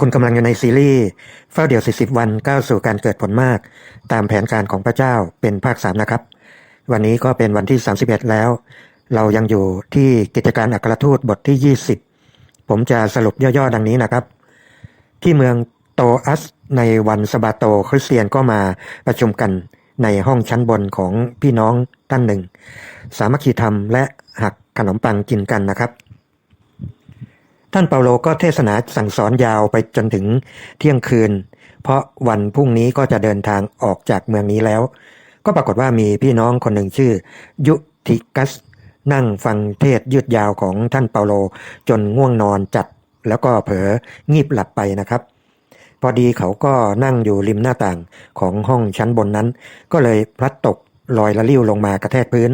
คุณกำลังอยู่ในซีรีส์เฝ้าเดี่ยว 40 วันก้าวสู่การเกิดผลมาก ตามแผนการของพระเจ้าเป็นภาค 3 นะครับ วันนี้ก็เป็นวันที่ 31 แล้ว เรายังอยู่ที่กิจการอัครทูตบทที่ 20 ผมจะสรุปย่อๆ ดังนี้นะครับ ที่เมืองโตอัสในวันสบาโตคริสเตียนก็มาประชุมกันในห้องชั้นบนของพี่น้องท่านหนึ่ง สามัคคีธรรมและหักขนมปังกินกันนะครับ ท่านเปาโลก็เทศนาสั่งสอนยาวไปจนถึงเที่ยงคืน เพราะวันพรุ่งนี้ก็จะเดินทางออกจากเมืองนี้แล้ว ก็ปรากฏว่ามีพี่น้องคนหนึ่งชื่อ ยุติกัส นั่งฟังเทศยืดยาวของท่านเปาโลจนง่วงนอนจัดแล้วก็เผลองีบหลับไปนะครับ พอดีเขาก็นั่งอยู่ริมหน้าต่างของห้องชั้นบนนั้น ก็เลยพลัดตกลอยละลิ้วลงมากระแทกพื้น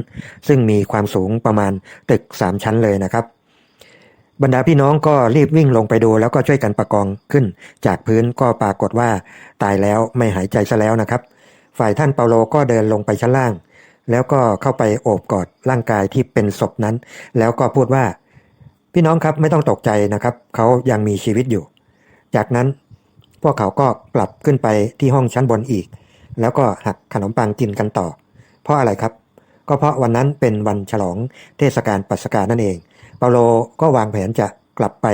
ซึ่งมีความสูงประมาณตึกสามชั้นเลยนะครับ บรรดาพี่น้องก็รีบวิ่งลงไปดู แล้วก็ช่วยกันประกองขึ้น จากพื้นก็ปรากฏว่า ตายแล้วไม่หายใจซะแล้วนะครับ ฝ่ายท่านเปาโลก็เดินลงไปชั้นล่าง แล้วก็เข้าไปโอบกอดร่างกายที่เป็นศพนั้น แล้วก็พูดว่า พี่น้องครับไม่ต้องตกใจนะครับ เขายังมีชีวิตอยู่ จากนั้นพวกเขาก็กลับขึ้นไปที่ห้องชั้นบนอีก แล้วก็หักขนมปังกินกันต่อ เพราะอะไรครับ ก็เพราะวันนั้นเป็นวันฉลองเทศกาลปัสกานั่นเอง เปาโลก็วางแผนจะกลับไป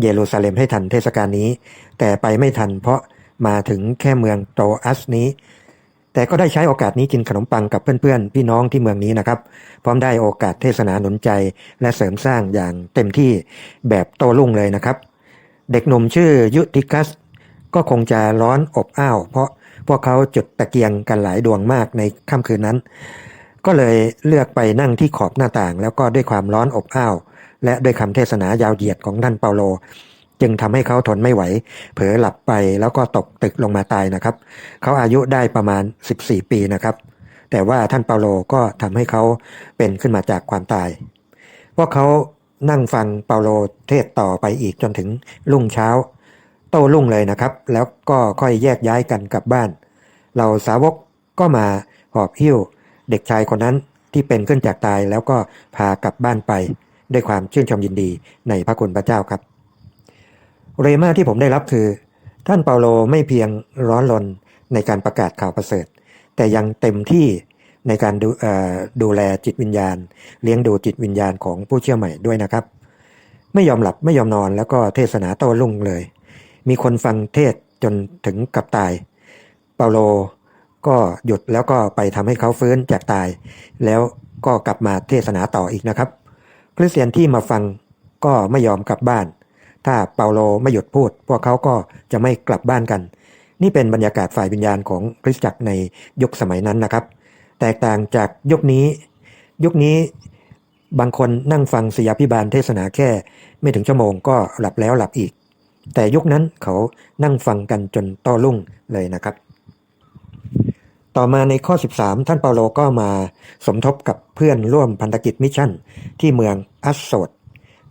เยรูซาเล็มให้ทันเทศกาลนี้ แต่ไปไม่ทันเพราะมาถึงแค่เมืองโตอัสนี้ แต่ก็ได้ใช้โอกาสนี้กินขนมปังกับเพื่อนๆ พี่น้องที่เมืองนี้นะครับ พร้อมได้โอกาสเทศนาหนุนใจและเสริมสร้างอย่างเต็มที่แบบโตรุ่งเลยนะครับ เด็กหนุ่มชื่อยุติกัส ก็คงจะร้อนอบอ้าว เพราะพวกเขาจุดตะเกียงกันหลายดวงมากในค่ำคืนนั้น ก็เลยเลือกไปนั่งที่ขอบหน้าต่าง แล้วก็ด้วยความร้อนอบอ้าว และด้วยคำเทศนายาวเหยียดของท่านเปาโล จึงทำให้เขาทนไม่ไหว เผลอหลับไปแล้วก็ตกตึกลงมาตายนะครับ เขาอายุได้ประมาณ 14 ปีนะครับ แต่ว่าท่านเปาโลก็ทำให้เขาเป็นขึ้นมาจากความตายพวกเขานั่งฟังเปาโลเทศต่อไปอีกจนถึงรุ่งเช้า โต้รุ่งเลยนะครับ แล้วก็ค่อยแยกย้ายกันกลับบ้าน เราสาวกก็มาหอบหิ้ว เด็กชายคนนั้นที่เป็นขึ้นจากตายแล้วก็พากลับบ้านไป ด้วยความชื่นชมยินดีในพระคุณพระเจ้าครับ เรมาที่ผมได้รับคือ ท่านเปาโลไม่เพียงร้อนรนในการประกาศข่าวประเสริฐ แต่ยังเต็มที่ในการดูดูแลจิตวิญญาณ เลี้ยงดูจิตวิญญาณของผู้เชื่อใหม่ด้วยนะครับ ไม่ยอมหลับไม่ยอมนอนแล้วก็เทศนาโต้รุ่งเลย มีคนฟังเทศจนถึงกับตาย เปาโลก็หยุดแล้วก็ไปทำให้เขาฟื้นจากตาย แล้วก็กลับมาเทศนาต่ออีกนะครับ คริสเตียนที่มาฟังก็ไม่ยอมกลับบ้าน ถ้าเปาโลไม่หยุดพูด พวกเขาก็จะไม่กลับบ้านกัน นี่เป็นบรรยากาศฝ่ายวิญญาณของคริสตจักรในยุคสมัยนั้นนะครับ แตกต่างจากยุคนี้ ยุคนี้บางคนนั่งฟังสยาพิบาลเทศนาแค่ ไม่ถึงชั่วโมงก็หลับแล้วหลับอีก แต่ยุคนั้นเขานั่งฟังกันจนต้อรุ่งเลยนะครับ ต่อมาในข้อ 13 ท่านเปาโลก็มาสมทบกับเพื่อนร่วมพันธกิจมิชชั่น ที่เมืองอัสโซด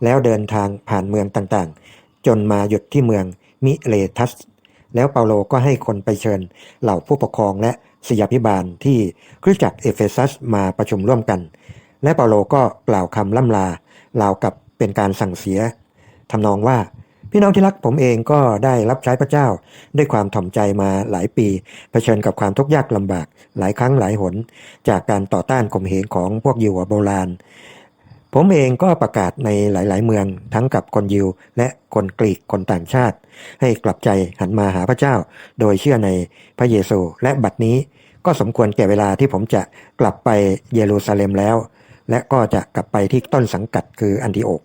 แล้วเดินทางผ่านเมืองต่างๆ จนมาหยุดที่เมืองมิเลทัส แล้วเปาโลก็ให้คนไปเชิญเหล่าผู้ปกครองและสยาพิบาลที่คริสตจักรเอเฟซัสมาประชุมร่วมกัน และเปาโลก็กล่าวคำล่ำลาราวกับเป็นการสั่งเสียทำนองว่า พี่น้องที่รักผมเองก็ได้รับใช้พระเจ้า ด้วยความถ่อมใจมาหลายปีเผชิญกับความทุกข์ยากลำบากหลายครั้งหลายหน จากการต่อต้านข่มเหงของพวกยิวโบราณ ผมเองก็ประกาศในหลาย ๆ เมืองทั้งกับคนยิว และคนกรีกคนต่างชาติ ให้กลับใจหันมาหาพระเจ้า โดยเชื่อในพระเยซู และบัดนี้ก็สมควรแก่เวลาที่ผมจะกลับไปเยรูซาเล็มแล้ว และก็จะกลับไปที่ต้นสังกัดคืออันติโอก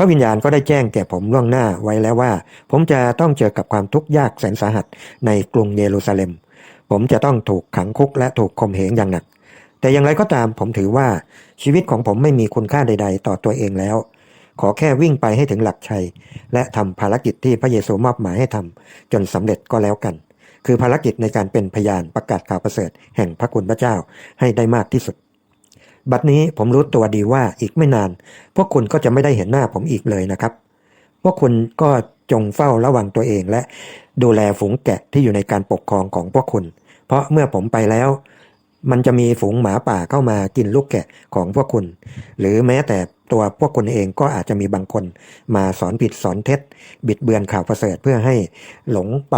พระวิญญาณก็ได้แจ้งแก่ผมล่วงหน้าไว้แล้วว่า ผมจะต้องเจอกับความทุกข์ยากแสนสาหัสในกรุงเยรูซาเล็ม ผมจะต้องถูกขังคุกและถูกข่มเหงอย่างหนัก แต่อย่างไรก็ตามผมถือว่าชีวิตของผมไม่มีคุณค่าใด ๆ ต่อตัวเองแล้ว ขอแค่วิ่งไปให้ถึงหลักชัย และทำภารกิจที่พระเยซูมอบหมายให้ทำจนสำเร็จก็แล้วกัน คือภารกิจในการเป็นพยานประกาศข่าวประเสริฐแห่งพระคุณพระเจ้าให้ได้มากที่สุด บัดนี้ผมรู้ตัวดีว่าอีกไม่นาน พวกคุณก็จะไม่ได้เห็นหน้าผมอีกเลยนะครับ พวกคุณก็จงเฝ้าระวังตัวเองและดูแลฝูงแกะที่อยู่ในการปกครองของพวกคุณ เพราะเมื่อผมไปแล้ว มันจะมีฝูงหมาป่าเข้ามากินลูกแกะของพวกคุณ หรือแม้แต่ตัวพวกคุณเองก็อาจจะมีบางคน มาสอนผิดสอนเท็จ บิดเบือนข่าวประเสริฐเพื่อให้หลงไป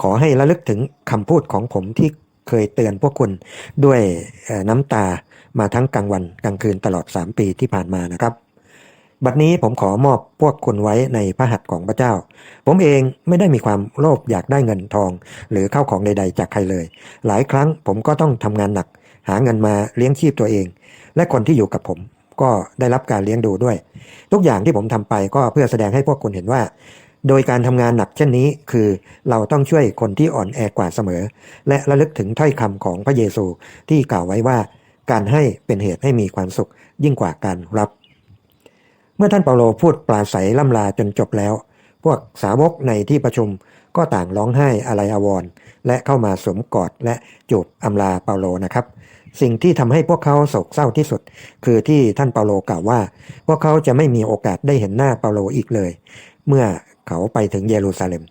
ขอให้ระลึกถึงคำพูดของผมที่ เคยเตือนพวกคุณด้วยน้ำตามาทั้งกลางวันกลางคืนตลอด 3 ปีที่ผ่านมานะครับ บัดนี้ผมขอมอบพวกคุณไว้ในพระหัตถ์ของพระเจ้า ผมเองไม่ได้มีความโลภอยากได้เงินทอง หรือเข้าของใด ๆ จากใครเลย หลายครั้งผมก็ต้องทำงานหนัก หาเงินมาเลี้ยงชีพตัวเอง และคนที่อยู่กับผมก็ได้รับการเลี้ยงดูด้วย ทุกอย่างที่ผมทำไปก็เพื่อแสดงให้พวกคุณเห็นว่า โดยการทำงานหนักเช่นนี้คือเราต้องช่วยคนที่อ่อนแอกว่าเสมอ และระลึกถึงถ้อยคำของพระเยซูที่กล่าวไว้ว่า การให้เป็นเหตุให้มีความสุขยิ่งกว่าการรับ เมื่อท่านเปาโลพูดปราศัยล่ำลาจนจบแล้ว พวกสาวกในที่ประชุมก็ต่างร้องไห้อะไรอาวรณ์และเข้ามาสวมกอดและจูบอำลาเปาโลนะครับ สิ่งที่ทำให้พวกเขาโศกเศร้าที่สุด คือที่ท่านเปาโลกล่าวว่า พวกเขาจะไม่มีโอกาสได้เห็นหน้าเปาโลอีกเลย เมื่อ เขาไปถึงเยรูซาเล็ม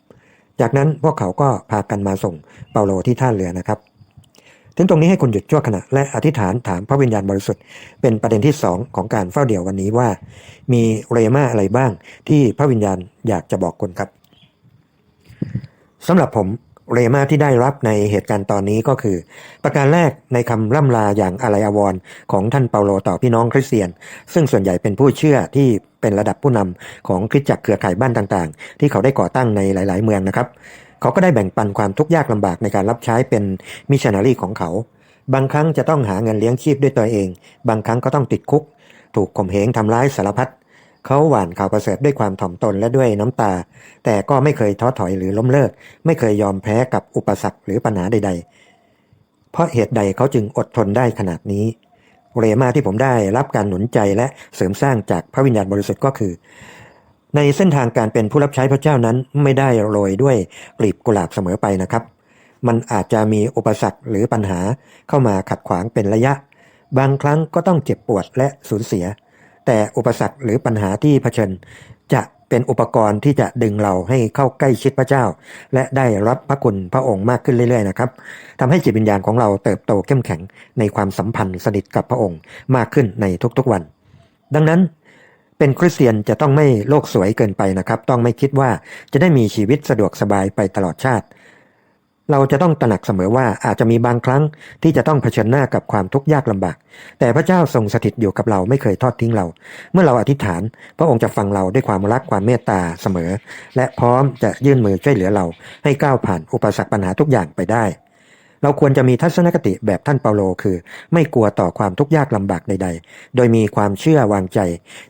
จากนั้นพวกเขาก็พากันมาส่งเปาโลที่ท่าเรือนะครับถึงตรงนี้ให้คุณหยุดชั่วขณะและอธิษฐานถามพระวิญญาณบริสุทธิ์เป็นประเด็นที่สองของการเฝ้าเดี่ยววันนี้ว่า มีเรมาอะไรบ้างที่พระวิญญาณอยากจะบอกคุณครับสำหรับผม เรมาที่ได้รับในเหตุการณ์ตอนนี้ก็คือ ประการแรกในคำร่ำลาอย่างอาลัยอวรของท่านเปาโลต่อพี่น้องคริสเตียน ซึ่งส่วนใหญ่เป็นผู้เชื่อที่เป็นระดับผู้นำของคริสตจักรเครือข่ายบ้านต่างๆ ที่เขาได้ก่อตั้งในหลาย ๆ เมืองนะครับ เขาก็ได้แบ่งปันความทุกข์ยากลำบากในการรับใช้เป็นมิชชันนารีของเขา บางครั้งจะต้องหาเงินเลี้ยงชีพด้วยตัวเอง บางครั้งก็ต้องติดคุก ถูกข่มเหงทำร้ายสารพัด เขาหว่านข่าวประเสริฐด้วยความถ่อมตนและด้วยน้ำตา แต่ก็ไม่เคยท้อถอยหรือล้มเลิก ไม่เคยยอมแพ้กับอุปสรรคหรือปัญหาใด ๆ เพราะเหตุใดเขาจึงอดทนได้ขนาดนี้ เรมาที่ผมได้รับการหนุนใจและเสริมสร้างจากพระวิญญาณบริสุทธิ์ก็คือ ในเส้นทางการเป็นผู้รับใช้พระเจ้านั้นไม่ได้โรยด้วยกลีบกุหลาบเสมอไปนะครับ มันอาจจะมีอุปสรรคหรือปัญหาเข้ามาขัดขวางเป็นระยะ บางครั้งก็ต้องเจ็บปวดและสูญเสีย แต่อุปสรรคหรือปัญหาที่เผชิญ จะเป็นอุปกรณ์ที่จะดึงเราให้เข้าใกล้ชิดพระเจ้า และได้รับพระคุณพระองค์มากขึ้นเรื่อยๆนะครับทำให้จิตวิญญาณของเราเติบโตเข้มแข็งในความสัมพันธ์สนิทกับพระองค์มากขึ้นในทุกๆวัน ดังนั้นเป็นคริสเตียนจะต้องไม่โลกสวยเกินไปนะครับ ต้องไม่คิดว่าจะได้มีชีวิตสะดวกสบายไปตลอดชาติ เราจะต้องตระหนักเสมอว่าอาจจะมีบางครั้งที่จะต้องเผชิญหน้ากับความทุกข์ยากลำบาก แต่พระเจ้าทรงสถิตอยู่กับเราไม่เคยทอดทิ้งเรา เมื่อเราอธิษฐาน พระองค์จะฟังเราด้วยความรักความเมตตาเสมอ และพร้อมจะยื่นมือช่วยเหลือเราให้ก้าวผ่านอุปสรรคปัญหาทุกอย่างไปได้ เราควรจะมีทัศนคติแบบท่านเปาโลคือ ไม่กลัวต่อความทุกข์ยากลำบากใด ๆ โดยมีความเชื่อวางใจ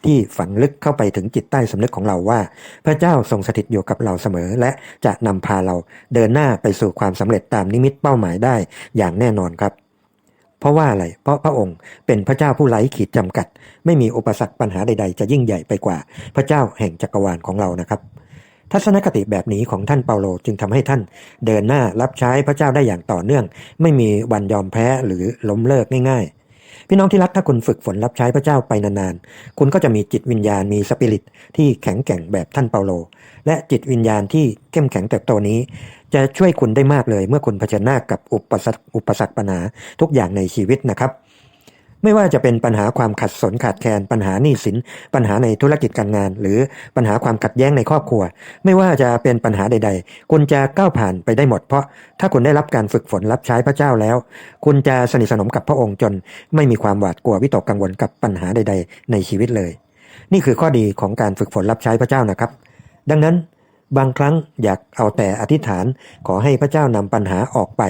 ที่ฝังลึกเข้าไปถึงจิตใต้สำนึกของเราว่า พระเจ้าทรงสถิตอยู่กับเราเสมอ และจะนำพาเราเดินหน้าไปสู่ความสำเร็จตามนิมิตเป้าหมายได้อย่างแน่นอนครับเพราะว่าอะไร เพราะพระองค์เป็นพระเจ้าผู้ไร้ขีดจำกัด ไม่มีอุปสรรคปัญหาใด ๆ จะยิ่งใหญ่ไปกว่า พระเจ้าแห่งจักรวาลของเรานะครับ ทัศนคติแบบนี้ของท่านเปาโลจึงทำให้ท่านเดินหน้ารับใช้พระเจ้าได้อย่างต่อเนื่อง ไม่มีวันยอมแพ้หรือล้มเลิกง่ายๆ พี่น้องที่รักถ้าคุณฝึกฝนรับใช้พระเจ้าไปนานๆ คุณก็จะมีจิตวิญญาณมีสปิริตที่แข็งแกร่งแบบท่านเปาโล และจิตวิญญาณที่เข้มแข็งเติบโตนี้ จะช่วยคุณได้มากเลยเมื่อคุณเผชิญหน้ากับอุปสรรคอุปสรรคปัญหาทุกอย่างในชีวิตนะครับ ไม่ว่าจะเป็นปัญหาความขัดสนขาดแคลนปัญหาหนี้สิน ปัญหาในธุรกิจการงาน หรือปัญหาความขัดแย้งในครอบครัว ไม่ว่าจะเป็นปัญหาใด ๆ คุณจะก้าวผ่านไปได้หมด เพราะถ้าคุณได้รับการฝึกฝนรับใช้พระเจ้าแล้ว คุณจะสนิทสนมกับพระองค์จน ไม่มีความหวาดกลัววิตกกังวลกับปัญหาใด ๆ ในชีวิตเลย นี่คือข้อดีของการฝึกฝนรับใช้พระเจ้านะครับ ดังนั้นบางครั้งอยากเอาแต่อธิษฐานขอให้พระเจ้านำปัญหาออกไป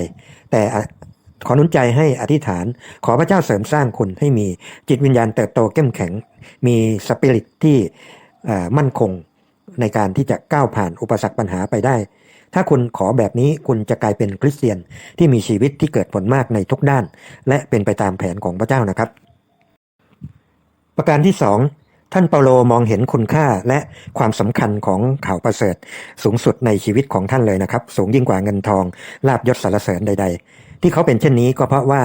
แต่ ขอหนุนใจให้อธิษฐาน ขอพระเจ้าเสริมสร้างคุณให้มีจิตวิญญาณเติบโตเข้มแข็ง มีสปิริตที่มั่นคงในการที่จะก้าวผ่านอุปสรรคปัญหาไปได้ ถ้าคุณขอแบบนี้คุณจะกลายเป็นคริสเตียนที่มีชีวิตที่เกิดผลมากในทุกด้าน และเป็นไปตามแผนของพระเจ้านะครับ ประการที่สองท่านเปาโลมองเห็นคุณค่าและความสำคัญของข่าวประเสริฐ สูงสุดในชีวิตของท่านเลยนะครับ สูงยิ่งกว่าเงินทองลาบยศสารเสริญใด ที่เขาเป็นเช่นนี้ก็เพราะว่า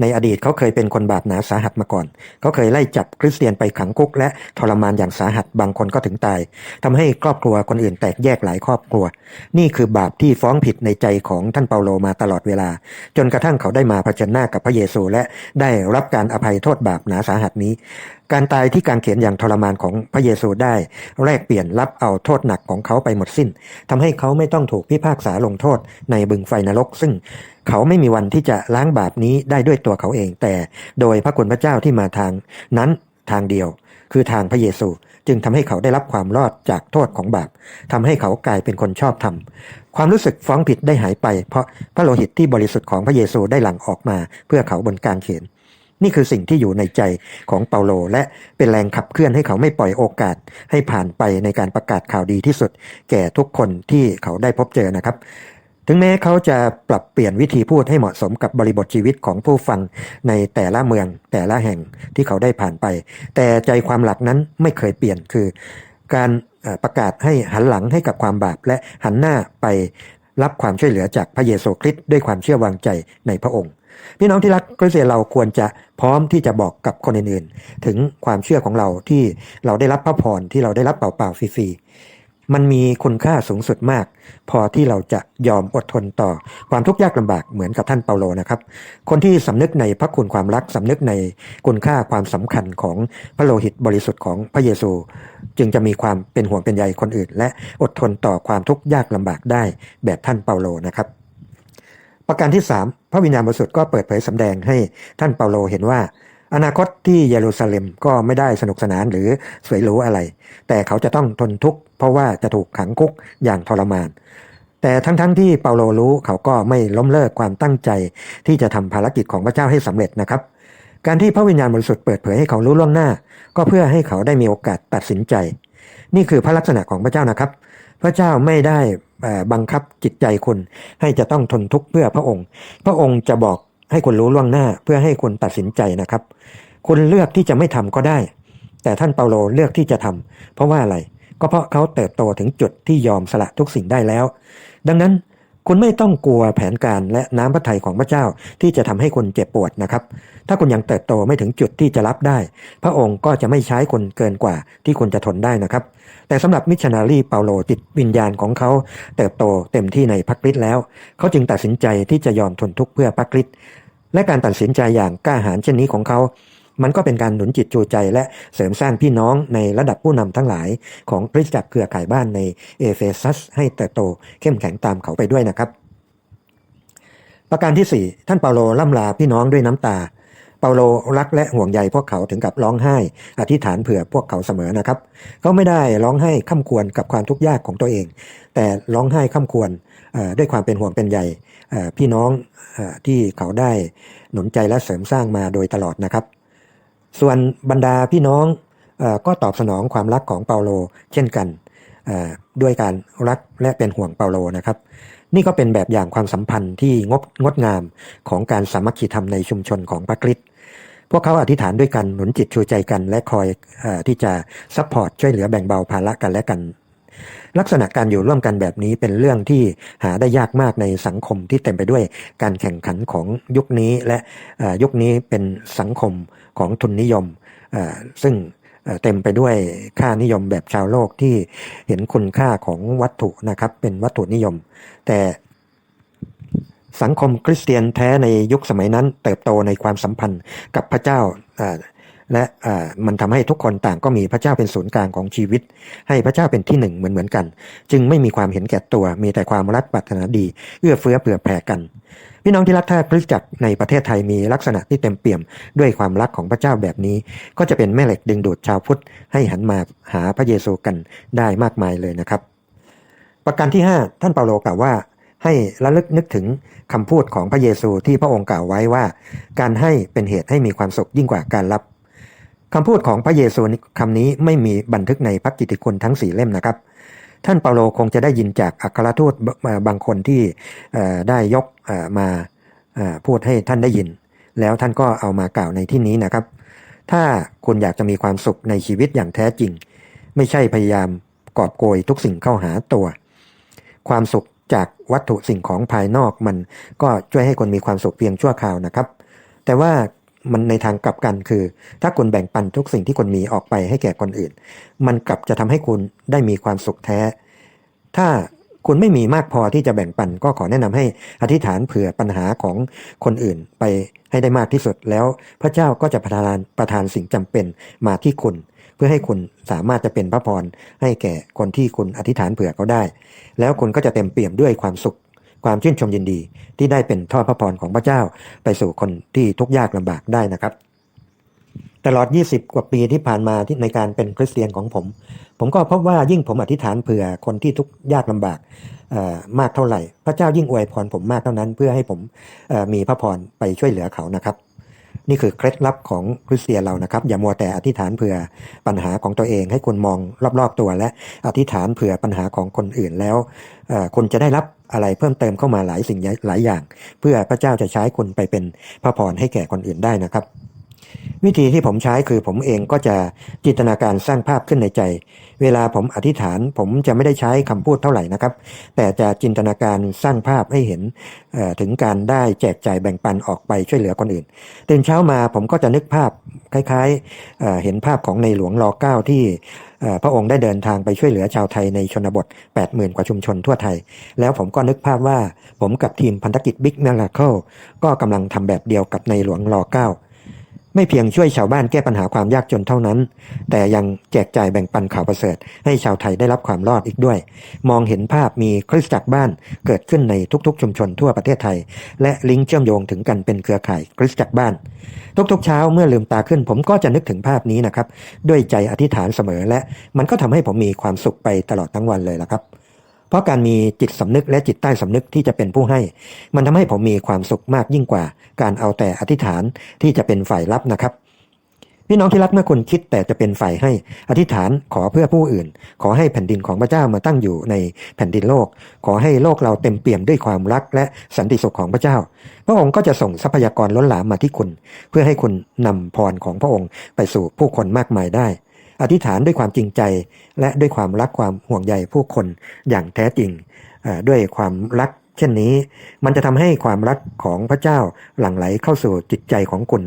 ในอดีตเขาเคยเป็นคนบาปหนาสาหัสมาก่อน เขาเคยไล่จับคริสเตียนไปขังคุก และทรมานอย่างสาหัสบางคนก็ถึงตายทำให้ครอบครัวคนอื่นแตกแยกหลายครอบครัว นี่คือบาปที่ฟ้องผิดในใจของท่านเปาโลมาตลอดเวลา จนกระทั่งเขาได้มาเผชิญหน้ากับพระเยซูและได้รับการอภัยโทษบาปหนาสาหัสนี้ การตายที่การเขียนอย่างทรมานของพระเยซูได้แลกเปลี่ยนรับเอาโทษหนักของเขาไปหมดสิ้นทำให้เขาไม่ต้องถูกพิพากษาลงโทษในบึงไฟนรก ซึ่งเขาไม่มีวันที่จะล้างบาปนี้ได้ด้วยตัวเขาเอง แต่โดยพระคุณพระเจ้าที่มาทางนั้นทางเดียว คือทางพระเยซูจึงทำให้เขาได้รับความรอดจากโทษของบาปทำให้เขากลายเป็นคนชอบธรรม ความรู้สึกฟ้องผิดได้หายไป เพราะพระโลหิตที่บริสุทธิ์ของพระเยซูได้หลั่งออกมา เพื่อเขาบนการเขียน นี่คือสิ่งที่อยู่ในใจของเปาโล และเป็นแรงขับเคลื่อนให้เขาไม่ปล่อยโอกาสให้ผ่านไปในการประกาศข่าวดีที่สุด แก่ทุกคนที่เขาได้พบเจอนะครับถึงแม้เขาจะปรับเปลี่ยนวิธีพูดให้เหมาะสมกับบริบทชีวิตของผู้ฟังในแต่ละเมืองแต่ละแห่งที่เขาได้ผ่านไป แต่ใจความหลักนั้นไม่เคยเปลี่ยนคือ การประกาศให้หันหลังให้กับความบาป และหันหน้าไปรับความช่วยเหลือจากพระเยซูคริสต์ด้วยความเชื่อวางใจในพระองค์ พี่น้องที่รักก็เสียเราควรจะพร้อมที่จะบอกกับคนอื่นๆ ถึงความเชื่อของเราที่เราได้รับพระพรที่เราได้รับเปล่าๆฟรีๆมันมีคุณค่าสูงสุดมาก พอที่เราจะยอมอดทนต่อความทุกข์ยากลำบากเหมือนกับท่านเปาโลนะครับ คนที่สำนึกในพระคุณความรักสำนึกในคุณค่าความสำคัญของพระโลหิตบริสุทธิ์ของพระเยซู จึงจะมีความเป็นห่วงเป็นใยคนอื่น และอดทนต่อความทุกข์ยากลำบากได้แบบท่านเปาโลนะครับ ประการที่ 3 พระวิญญาณบริสุทธิ์ก็เปิดเผยสำแดงให้ท่านเปาโลเห็นว่า อนาคตที่เยรูซาเล็มก็ไม่ได้สนุกสนานหรือสวยหรูอะไร แต่เขาจะต้องทนทุกข์เพราะว่าจะถูกขังคุกอย่างทรมาน แต่ทั้งๆทที่เปาโลรู้เขาก็ไม่ล้มเลิกความตั้งใจ ที่จะทำภารกิจของพระเจ้าให้สำเร็จนะครับ การที่พระวิญญาณบริสุทธิ์เปิดเผยให้เขารู้ล่วงหน้า ก็เพื่อให้เขาได้มีโอกาสตัดสินใจ นี่คือพระลักษณะของพระเจ้านะครับ พระเจ้าไม่ได้ บังคับจิตใจคุณ ให้จะต้องทนทุกข์เพื่อพระองค์ พระองค์จะบอกให้คุณรู้ล่วงหน้าเพื่อให้คุณตัดสินใจนะครับ คุณเลือกที่จะไม่ทำก็ได้ แต่ท่านเปาโลเลือกที่จะทำเพราะว่าอะไร ก็เพราะเขาเติบโตถึงจุดที่ยอมสละทุกสิ่งได้แล้ว ดังนั้น คุณไม่ต้องกลัวแผนการและน้ำพระทัยของพระเจ้าที่จะทำให้คุณเจ็บปวดนะครับ ถ้าคุณยังเติบโตไม่ถึงจุดที่จะรับได้ พระองค์ก็จะไม่ใช้คุณเกินกว่าที่คุณจะทนได้นะครับ แต่สำหรับมิชชันนารีเปาโลจิตวิญญาณของเขา เติบโตเต็มที่ในพระคริสต์แล้ว เขาจึงตัดสินใจที่จะยอมทนทุกข์เพื่อพระคริสต์และการตัดสินใจอย่างกล้าหาญเช่นนี้ของเขา มันก็เป็นการหนุนจิตจูใจและเสริมสร้างพี่น้องในระดับผู้นำทั้งหลาย ของคริสตจักรเครือข่ายบ้านในเอเฟซัสให้เติบโตเข้มแข็งตามเขาไปด้วยนะครับ ประการที่ 4 ท่านเปาโลล่ำลาพี่น้องด้วยน้ำตา เปาโลรักและห่วงใยพวกเขาถึงกับร้องไห้ อธิษฐานเผื่อพวกเขาเสมอนะครับ เขาไม่ได้ร้องไห้ข้าควรกับความทุกข์ยากของตัวเอง แต่ร้องไห้ข้าควรด้วยความเป็นห่วงเป็นใยพี่น้องที่เขาได้หนุนใจและเสริมสร้างมาโดยตลอดนะครับ ส่วนบรรดาพี่น้องก็ตอบสนองความรักของเปาโล เช่นกันด้วยการรักและเป็นห่วงเปาโลนะครับ นี่ก็เป็นแบบอย่างความสัมพันธ์ที่งดงดงามของการสามัคคีธรรมในชุมชนของพระคริสต์พวกเขาอธิษฐานด้วยกันหนุนจิตชูใจกันและคอยอที่จะซัพพอร์ตช่วยเหลือแบ่งเบาภาระกันและกัน ลักษณะการอยู่ร่วมกันแบบนี้เป็นเรื่องที่หาได้ยากมากในสังคมที่เต็มไปด้วยการแข่งขันของยุคนี้และยุคนี้เป็นสังคม ของทุนนิยม ซึ่งเต็มไปด้วยค่านิยมแบบชาวโลกที่เห็นคุณค่าของวัตถุนะครับเป็นวัตถุนิยม แต่สังคมคริสเตียนแท้ในยุคสมัยนั้น เติบโตในความสัมพันธ์กับพระเจ้าและมันทำให้ทุกคนต่างก็มีพระเจ้าเป็นศูนย์กลางของชีวิต ให้พระเจ้าเป็นที่หนึ่งเหมือนเหมือนกัน จึงไม่มีความเห็นแก่ตัวมีแต่ความรักปรารถนาดี เอื้อเฟื้อเผื่อแผ่กัน พี่น้องที่รักถ้าคริสตจักรในประเทศไทยมีลักษณะที่เต็มเปี่ยมด้วยความรักของพระเจ้าแบบนี้ ก็จะเป็นแม่เหล็กดึงดูดชาวพุทธให้หันมาหาพระเยซูกันได้มากมายเลยนะครับ ประการที่ 5 ท่านเปาโลกล่าวว่าให้ระลึกนึกถึงคำพูดของพระเยซูที่พระองค์กล่าวไว้ว่า การให้เป็นเหตุให้มีความสุขยิ่งกว่าการรับคำพูดของพระเยซูคำนี้ไม่มีบันทึกในพระกิตติคุณทั้งสี่เล่มนะครับ ท่านเปาโลคงจะได้ยินจากอัครทูตบางคนที่ได้ยกมาพูดให้ท่านได้ยิน แล้วท่านก็เอามากล่าวในที่นี้นะครับ ถ้าคุณอยากจะมีความสุขในชีวิตอย่างแท้จริง ไม่ใช่พยายามกอบโกยทุกสิ่งเข้าหาตัว ความสุขจากวัตถุสิ่งของภายนอกมันก็ช่วยให้คนมีความสุขเพียงชั่วคราวนะครับ แต่ว่า มันในทางกลับกันคือ ถ้าคุณแบ่งปันทุกสิ่งที่คุณมีออกไปให้แก่คนอื่น มันกลับจะทำให้คุณได้มีความสุขแท้ ถ้าคุณไม่มีมากพอที่จะแบ่งปันก็ขอแนะนำให้อธิษฐานเผื่อปัญหาของคนอื่นไปให้ได้มากที่สุดแล้วพระเจ้าก็จะประทานประทานสิ่งจำเป็นมาที่คุณ เพื่อให้คุณสามารถจะเป็นพระพรให้แก่คนที่คุณอธิษฐานเผื่อเขาได้ แล้วคุณก็จะเต็มเปี่ยมด้วยความสุข ความชื่นชมยินดีที่ได้เป็นทอดพระพรของพระเจ้า ไปสู่คนที่ทุกข์ยากลำบากได้นะครับตลอด 20 กว่าปีที่ผ่านมาที่ในการเป็นคริสเตียนของผม ผมก็พบว่ายิ่งผมอธิษฐานเผื่อคนที่ทุกข์ยากลำบากมากเท่าไหร่ พระเจ้ายิ่งอวยพรผมมากเท่านั้น เพื่อให้ผมมีพระพรไปช่วยเหลือเขานะครับ นี่คือเคล็ดลับของคริสเตียนเรานะครับ อย่ามัวแต่อธิษฐานเผื่อปัญหาของตัวเองให้คุณมองรอบๆตัวและอธิษฐานเผื่อปัญหาของคนอื่นแล้วคุณจะได้รับอะไรเพิ่มเติมเข้ามาหลายสิ่งหลายอย่าง เพื่อพระเจ้าจะใช้คุณไปเป็นพระพรให้แก่คนอื่นได้นะครับ วิธีที่ผมใช้คือผมเองก็จะจินตนาการสร้างภาพขึ้นในใจ เวลาผมอธิษฐาน ผมจะไม่ได้ใช้คำพูดเท่าไหร่นะครับ แต่จะจินตนาการสร้างภาพให้เห็นถึงการได้แจกจ่ายแบ่งปันออกไปช่วยเหลือคนอื่นตื่นเช้ามาผมก็จะนึกภาพคล้ายๆเเห็นภาพของในหลวงรอเก้าที่พระองค์ได้เดินทางไปช่วยเหลือชาวไทยในชนบท 80,000 กว่าชุมชนทั่วไทย แล้วผมก็นึกภาพว่าผมกับทีมพันธกิจบิ๊ก i ม r a เคิลก็กำลังทำแบบเดียวกับในหลวงรอเก้า ไม่เพียงช่วยชาวบ้านแก้ปัญหาความยากจนเท่านั้น แต่ยังแจกจ่ายแบ่งปันข่าวประเสริฐ ให้ชาวไทยได้รับความรอดอีกด้วย มองเห็นภาพมีคริสตจักรบ้านเกิดขึ้นในทุกๆ ชุมชนทั่วประเทศไทย และลิงก์เชื่อมโยงถึงกันเป็นเครือข่ายคริสตจักรบ้าน ทุกๆเช้าเมื่อลืมตาขึ้น ผมก็จะนึกถึงภาพนี้นะครับ ด้วยใจอธิษฐานเสมอและมันก็ทำให้ผมมีความสุขไปตลอดทั้งวันเลยละครับ เพราะการมีจิตสำนึกและจิตใต้สำนึกที่จะเป็นผู้ให้ มันทำให้ผมมีความสุขมากยิ่งกว่า การเอาแต่อธิษฐานที่จะเป็นฝ่ายรับนะครับพี่น้องที่รักเมื่อคุณคิดแต่จะเป็นฝ่ายให้ อธิษฐานขอเพื่อผู้อื่น ขอให้แผ่นดินของพระเจ้ามาตั้งอยู่ในแผ่นดินโลก ขอให้โลกเราเต็มเปี่ยมด้วยความรักและสันติสุขของพระเจ้า พระองค์ก็จะส่งทรัพยากรล้นหลามมาที่คุณ เพื่อให้คุณนำพรของพระองค์ไปสู่ผู้คนมากมายได้ อธิษฐานด้วยความจริงใจ และด้วยความรักความห่วงใยผู้คนอย่างแท้จริงด้วยความรักเช่นนี้ มันจะทำให้ความรักของพระเจ้าหลั่งไหลเข้าสู่จิตใจของคุณ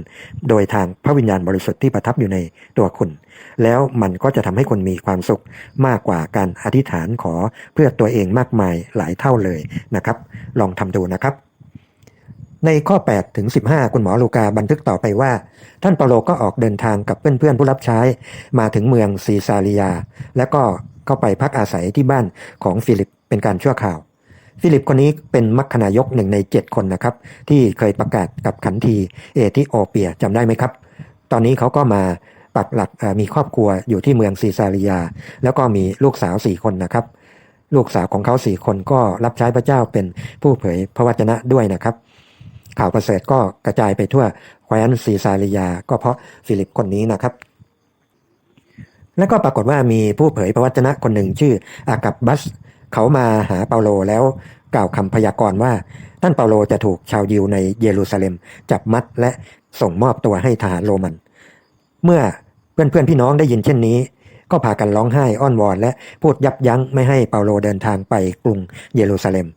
โดยทางพระวิญญาณบริสุทธิ์ที่ประทับอยู่ในตัวคุณ แล้วมันก็จะทำให้คุณมีความสุขมากกว่าการอธิษฐานขอเพื่อตัวเองมากมายหลายเท่าเลยนะครับ ลองทำดูนะครับ ในข้อ 8 ถึง 15 คุณหมอลูกาบันทึกต่อไปว่า ท่านเปาโลก็ออกเดินทางกับเพื่อนๆผู้รับใช้มาถึงเมืองซีซาริยา แล้วก็เข้าไปพักอาศัยที่บ้านของฟิลิปเป็นการชั่วคราว ฟิลิปคนนี้เป็นมัคคณายกหนึ่งใน 7 คนนะครับ ที่เคยประกาศกับขันทีเอธิโอเปียจำได้ไหมครับ ตอนนี้เขาก็มาปักหลักมีครอบครัวอยู่ที่เมืองซีซาริยา แล้วก็มีลูกสาวสี่คนนะครับ ลูกสาวของเขาสี่คนก็รับใช้พระเจ้าเป็นผู้เผยพระวจนะด้วยนะครับ ข่าวประเสริฐก็กระจายไปทั่วแคว้นซีซาริยา ก็เพราะฟิลิปคนนี้นะครับ แล้วก็ปรากฏว่ามีผู้เผยพระวจนะคนหนึ่งชื่ออากัปบัส เขามาหาเปาโลแล้วกล่าวคำพยากรณ์ว่าท่านเปาโลจะถูกชาวยิวในเยรูซาเล็ม จับมัดและส่งมอบตัวให้ทหารโรมัน เมื่อเพื่อนๆพี่น้องได้ยินเช่นนี้ ก็พากันร้องไห้อ้อนวอนและพูดยับยั้งไม่ให้เปาโลเดินทางไปกรุงเยรูซาเล็ม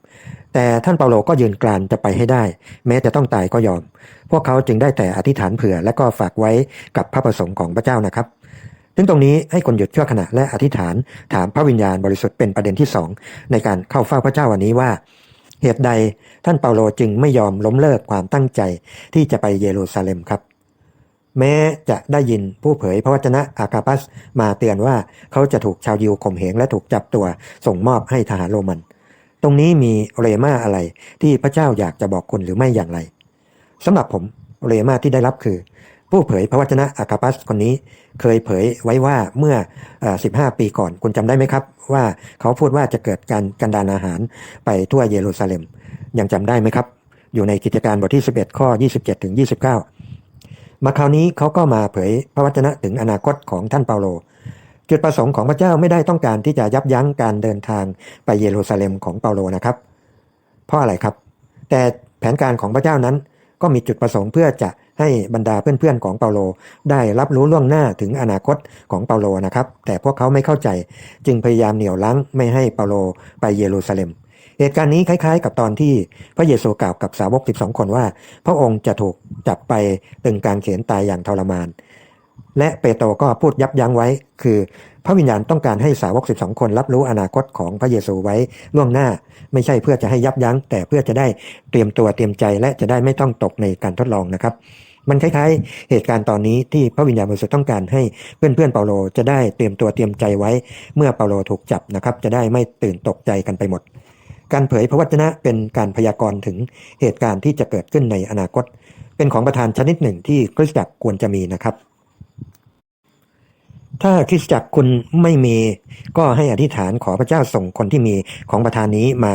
แต่ท่านเปาโลก็ยืนกรานจะไปให้ได้ แม้จะต้องตายก็ยอม พวกเขาจึงได้แต่อธิษฐานเผื่อ และก็ฝากไว้กับพระประสงค์ของพระเจ้านะครับซึ่งตรงนี้ให้คนหยุดชั่วขณะและอธิษฐานถามพระวิญญาณบริสุทธิ์เป็นประเด็นที่สองในการเข้าเฝ้าพระเจ้าวันนี้ว่าเหตุใดท่านเปาโลจึงไม่ยอมล้มเลิกความตั้งใจที่จะไปเยรูซาเล็มครับ แม้จะได้ยินผู้เผยพระวจนะอากาปัสมาเตือนว่าเขาจะถูกชาวยิวข่มเหงและถูกจับตัวส่งมอบให้ทหารโรมัน ตรงนี้มีเรมาอะไรที่พระเจ้าอยากจะบอกคุณหรือไม่อย่างไรสำหรับผมเรมาที่ได้รับคือ ผู้เผยพระวจนะอากาปัสคนนี้ เคยเผยไว้ว่าเมื่อ 15 ปีก่อนคุณจำได้ไหมครับ ว่าเขาพูดว่าจะเกิดการกันดานอาหารไปทั่วเยรูซาเล็ม ยังจำได้ไหมครับ อยู่ในกิจการบทที่ 11 ข้อ 27ถึง29 มาคราวนี้เขาก็มาเผยพระวจนะถึงอนาคตของท่านเปาโล จุดประสงค์ของพระเจ้าไม่ได้ต้องการที่จะยับยั้งการเดินทางไปเยรูซาเล็มของเปาโลนะครับ เพราะอะไรครับ แต่แผนการของพระเจ้านั้นก็มีจุดประสงค์เพื่อจะให้บรรดาเพื่อนๆของเปาโล ได้รับรู้ล่วงหน้าถึงอนาคตของเปาโลนะครับ แต่พวกเขาไม่เข้าใจจึงพยายามเหนี่ยวรั้งไม่ให้เปาโลไปเยรูซาเล็ม เหตุการณ์นี้คล้ายๆ กับตอนที่พระเยซูกล่าวกับสาวก 12 คนว่า พระองค์จะถูกจับไปตึงกางเขนตายอย่างทรมาน และเปโตรก็พูดยับยั้งไว้ คือ พระวิญญาณต้องการให้สาวก 12 คนรับรู้อนาคตของพระเยซูไว้ล่วงหน้า ไม่ใช่เพื่อจะให้ยับยั้ง แต่เพื่อจะได้เตรียมตัวเตรียมใจ และจะได้ไม่ต้องตกในการทดลองนะครับ มันคล้ายๆ เหตุการณ์ตอนนี้ที่พระวิญญาณบริสุทธิ์ต้องการให้เพื่อนๆเปาโลจะได้เตรียมตัวเตรียมใจไว้ เมื่อเปาโลถูกจับนะครับ จะได้ไม่ตื่นตกใจกันไปหมด การเผยพระวจนะเป็นการพยากรณ์ถึงเหตุการณ์ที่จะเกิดขึ้นในอนาคต เป็นของประธานชนิดหนึ่งที่คริสตจักรควรจะมีนะครับ ถ้าคริสตจักรคุณไม่มี ก็ให้อธิษฐานขอพระเจ้าส่งคนที่มีของประธานนี้มา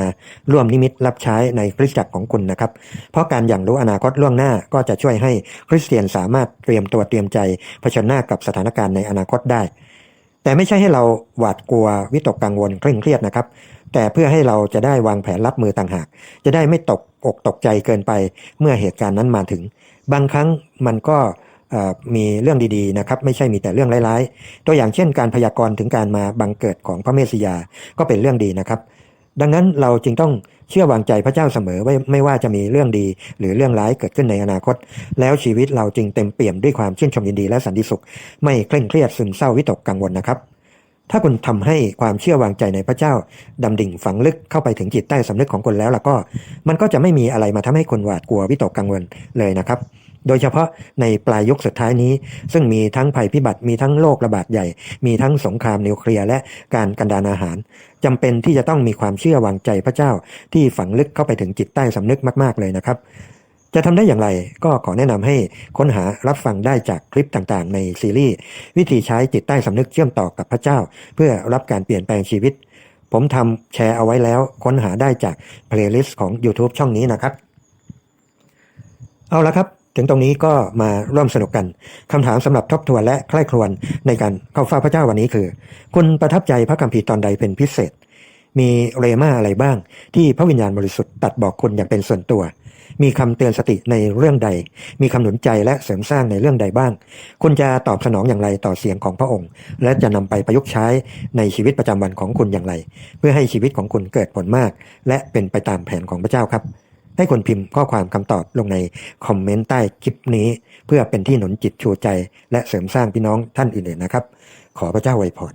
ร่วมนิมิตรับใช้ในคริสตจักรของคุณนะครับ เพราะการอย่างรู้อนาคตล่วงหน้าก็จะช่วยให้คริสเตียนสามารถเตรียมตัวเตรียมใจเผชิญหน้ากับสถานการณ์ในอนาคตได้ แต่ไม่ใช่ให้เราหวาดกลัววิตกกังวลเคร่งเครียดนะครับ แต่เพื่อให้เราจะได้วางแผนรับมือต่างหาก จะได้ไม่ตกอกตกใจเกินไปเมื่อเหตุการณ์นั้นมาถึง บางครั้งมันก็ มีเรื่องดีๆนะครับไม่ใช่มีแต่เรื่องร้ายๆ ตัวอย่างเช่นการพยากรณ์ถึงการมาบังเกิดของพระเมสสิยาก็เป็นเรื่องดีนะครับ ดังนั้นเราจึงต้องเชื่อวางใจพระเจ้าเสมอว่าไม่ว่าจะมีเรื่องดีหรือเรื่องร้ายเกิดขึ้นในอนาคต แล้วชีวิตเราจึงเต็มเปี่ยมด้วยความชื่นชมยินดีและสันติสุข ไม่เคร่งเครียดซึมเศร้าวิตกกังวลนะครับถ้าคุณทำให้ความเชื่อวางใจในพระเจ้าดำดิ่งฝังลึกเข้าไปถึงจิตใต้สำนึกของคุณแล้วล่ะก็ มันก็จะไม่มีอะไรมาทำให้คุณหวาดกลัววิตกกังวลเลยนะครับ โดยเฉพาะในปลายยุคสุดท้ายนี้ ซึ่งมีทั้งภัยพิบัติมีทั้งโรคระบาดใหญ่ มีทั้งสงครามนิวเคลียร์และการกันดานอาหารจำเป็นที่จะต้องมีความเชื่อวางใจพระเจ้า ที่ฝังลึกเข้าไปถึงจิตใต้สำนึกมากๆเลยนะครับ จะทำได้อย่างไรก็ขอแนะนำให้ค้นหารับฟังได้จากคลิปต่างๆ ในซีรีส์วิธีใช้จิตใต้สำนึกเชื่อมต่อกับพระเจ้า เพื่อรับการเปลี่ยนแปลงชีวิต ผมทำแชร์เอาไว้แล้วค้นหาได้จากเพลย์ลิสต์ของ YouTube ช่องนี้นะครับ เอาละครับ ถึงตรงนี้ก็มาร่วมสนุกกันคำถามสำหรับทบทวนและใคร่ครวญในการเข้าเฝ้าพระเจ้าวันนี้คือ คุณประทับใจพระคัมภีร์ตอนใดเป็นพิเศษ มีเรมาอะไรบ้าง ที่พระวิญญาณบริสุทธิ์ตัดบอกคุณอย่างเป็นส่วนตัว มีคำเตือนสติในเรื่องใด มีคำหนุนใจและเสริมสร้างในเรื่องใดบ้าง คุณจะตอบสนองอย่างไรต่อเสียงของพระองค์ และจะนำไปประยุกต์ใช้ในชีวิตประจำวันของคุณอย่างไร เพื่อให้ชีวิตของคุณเกิดผลมาก และเป็นไปตามแผนของพระเจ้าครับ ให้คนพิมพ์ข้อความคำตอบลงในคอมเมนต์ใต้คลิปนี้ เพื่อเป็นที่หนุนจิตชูใจ และเสริมสร้างพี่น้องท่านอื่นๆนะครับ ขอพระเจ้าไวยพร